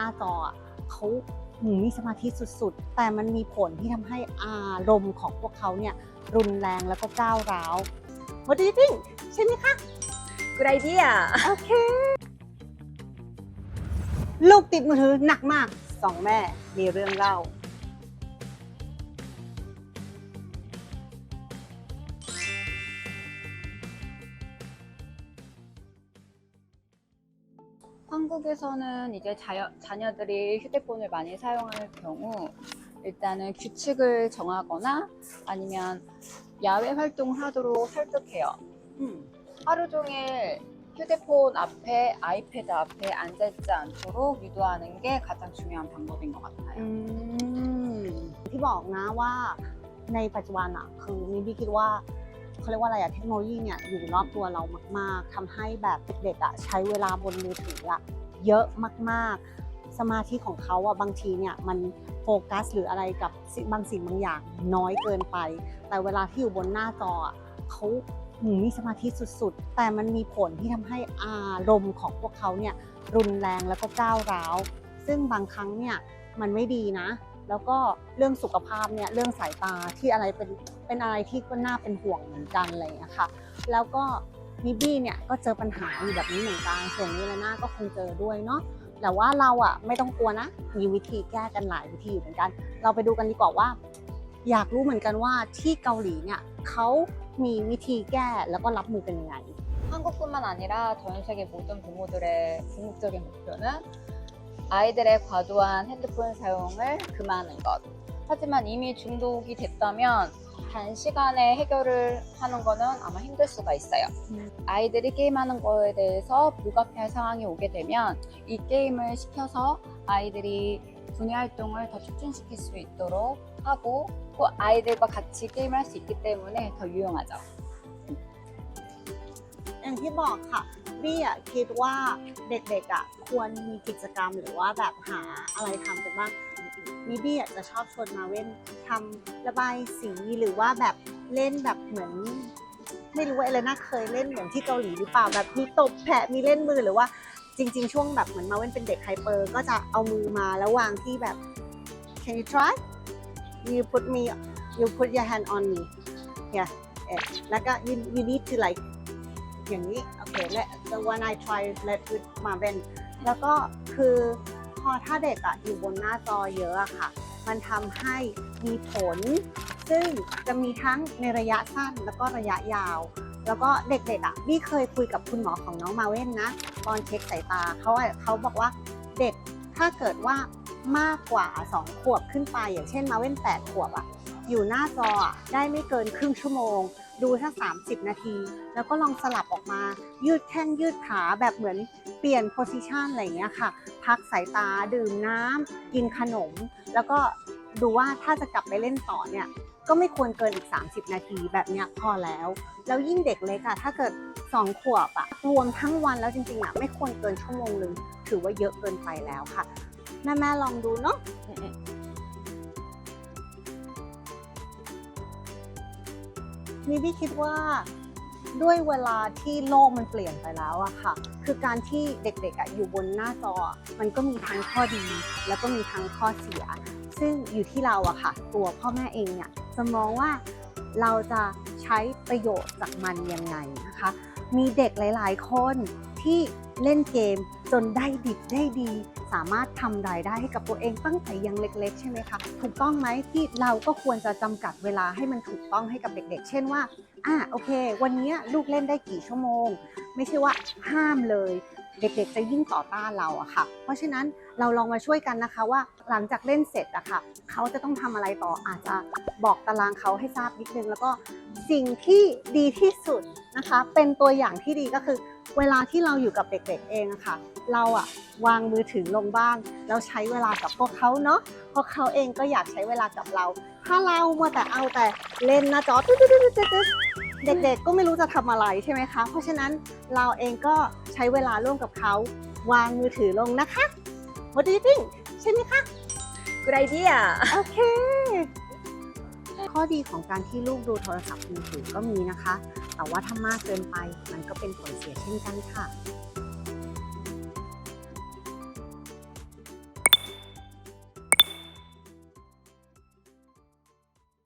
น้าจออะเขาหืมมีสมาธิสุดๆ แต่มันมีผลที่ทำให้อารมณ์ของพวกเขาเนี่ยรุนแรงแล้วก็ก้าวร้าว What do you think ใช่ไหมคะ Good idea โอเค ลูกติดมือถือหนักมากสองแม่มีเรื่องเล่า 한국에서는 이제 자녀, 자녀들이 휴대폰을 많이 사용할 경우 일단은 규칙을 정하거나 아니면 야외 활동을 하도록 설득해요. อืม 하루 종일 휴대폰 앞에 아이패드 앞에 앉아있지 않도록 유도하는 게 가장 중요한 방법인 것 อื 같아요. มที่บอกนะว่าในปัจจุบันอะคือมินพี่คิดว่า เขาเรียกว่าอะไรอะเทคโนโลยีเนี่ยอยู่รอบตัวเรามาก ๆทำให้แบบเด็กๆอะใช้เวลาบนมือถืออะเยอะมาก ๆ สมาธิของเขาอะบางทีเนี่ยมันโฟกัสหรืออะไรกับบางสิ่งบางอย่างน้อยเกินไป แต่เวลาที่อยู่บนหน้าจออะเขาหมีสมาธิสุดๆ แต่มันมีผลที่ทำให้อารมณ์ของพวกเขาเนี่ยรุนแรงแล้วก็ก้าวร้าว ซึ่งบางครั้งเนี่ยมันไม่ดีนะ แล้วก็เรื่องสุขภาพเนี่ยเรื่องสายตาที่อะไรเป็นเป็นอะไรที่ก็น่าเป็นห่วงเหมือนกันอะไรอย่างเงี้ยค่ะ แล้วก็มิบี้เนี่ยก็เจอปัญหาอยู่แบบนี้เหมือนกันส่วนนี้เลน่าก็คงเจอด้วยเนาะแต่ว่าเราอะไม่ต้องกลัวนะ มีวิธีแก้กันหลายวิธีอยู่เหมือนกัน เราไปดูกันดีกว่าว่า อยากรู้เหมือนกันว่าที่เกาหลีเนี่ยเขามีวิธีแก้แล้วก็รับมือกันยังไง 한국뿐만 아니라 전 세계 모든 부모들의 궁극적인 목표는 아이들의 과도한 핸드폰 사용을 금하는 것. 하지만 이미 중독이 됐다면 단시간에 해결을 하는 거는 아마 힘들 수가 있어요. 아이들이 게임하는 거에 대해서 불가피할 상황이 오게 되면 이 게임을 시켜서 아이들이 분해 활동을 더 촉진시킬 수 있도록 하고 또 아이들과 같이 게임을 할 수 있기 때문에 더 유용하죠. อย่างที่บอกค่ะบี้อะคิดว่าเด็กๆอะควรมีกิจกรรมหรือว่าแบบหาอะไรทำกันบ้างมีบี้อะจะชอบชวนมาเว้นทำระบายสีหรือว่าแบบเล่นแบบเหมือน ไม่รู้ว่าเอเลน่าเคยเล่นเหมือนที่เกาหลีหรือเปล่าแบบมีตบแผะมีเล่นมือหรือว่าจริง ๆ ช่วงแบบเหมือนมาเว้นเป็นเด็กไฮเปอร์ก็จะเอามือมาแล้ววางที่แบบ can you try you put me you put your hand on me yeah เอ๊ะแล้วก็ you you need to like อย่างนี้โอเคและ the one I try let with Marvin แล้วก็คือพอถ้าเด็กอะอยู่บนหน้าจอเยอะอะค่ะ มันทำให้มีผล ซึ่งจะมีทั้งในระยะสั้นแล้วก็ระยะยาว แล้วก็เด็กๆอะบี้เคยคุยกับคุณหมอของน้องมาเว่นนะ ตอนเช็คสายตาเขาอะเขาบอกว่าเด็กถ้าเกิดว่ามากกว่า 2 ขวบขึ้นไป อย่างเช่นมาเว่น8ขวบอะอยู่หน้าจออะได้ไม่เกินครึ่งชั่วโมง ดูสัก30 นาที แล้วก็ลองสลับออกมา ยืดแข้งยืดขาแบบเหมือนเปลี่ยนโพสิชันอะไรเงี้ยค่ะ พักสายตาดื่มน้ำกินขนม แล้วก็ดูว่าถ้าจะกลับไปเล่นต่อเนี่ยก็ไม่ควรเกินอีก 30 นาทีแบบเนี้ยพอแล้ว แล้วยิ่งเด็กเล็กอะถ้าเกิด 2 ขวบอะรวมทั้งวันแล้วจริงๆอะไม่ควรเกินชั่วโมงหนึ่งถือว่าเยอะเกินไปแล้วค่ะแม่แม่ๆลองดูเนาะ มีพี่คิดว่าด้วยเวลาที่โลกมันเปลี่ยนไปแล้วอะค่ะ คือการที่เด็กๆอะอยู่บนหน้าจอ มันก็มีทั้งข้อดี แล้วก็มีทั้งข้อเสีย ซึ่งอยู่ที่เราอะค่ะ ตัวพ่อแม่เองเนี่ยจะมองว่าเราจะใช้ประโยชน์จากมันยังไงนะคะ มีเด็กหลาย ๆ คน ที่เล่นเกมจนได้ดิบได้ดี สามารถทำรายได้ให้กับตัวเองตั้งแต่ยังเล็กๆ ใช่ไหมคะ ถูกต้องไหมที่เราก็ควรจะจำกัดเวลาให้มันถูกต้องให้กับเด็กๆ เช่นว่าอะโอเค วันนี้ลูกเล่นได้กี่ชั่วโมง ไม่ใช่ว่าห้ามเลย เด็กๆจะยิ่งต่อต้านเราอะค่ะ เพราะฉะนั้นเราลองมาช่วยกันนะคะว่าหลังจากเล่นเสร็จอะค่ะเขาจะต้องทำอะไรต่ออาจจะบอกตารางเขาให้ทราบนิดนึง แล้วก็สิ่งที่ดีที่สุดนะคะ เป็นตัวอย่างที่ดีก็คือ เวลาที่เราอยู่กับเด็กๆเองอะค่ะ เราอะวางมือถือลงบ้างแล้วใช้เวลากับพวกเขาเนาะพราะเขาเองก็อยากใช้เวลากับเรา ถ้าเรามัวแต่เอาแต่เล่นน้าจอตึ๊ด เด็กๆก็ไม่รู้จะทำอะไรใช่ไหมคะ เพราะฉะนั้นเราเองก็ใช้เวลาร่วมกับเขาวางมือถือลงนะคะ What do you think ใช่ไหมคะ Good idea. โอเค ข้อดีของการที่ลูกดูโทรศัพท์มือถือก็มีนะคะ แต่ว่าถ้ามากเกินไปมันก็เป็นผลเสียเช่นกันค่ะ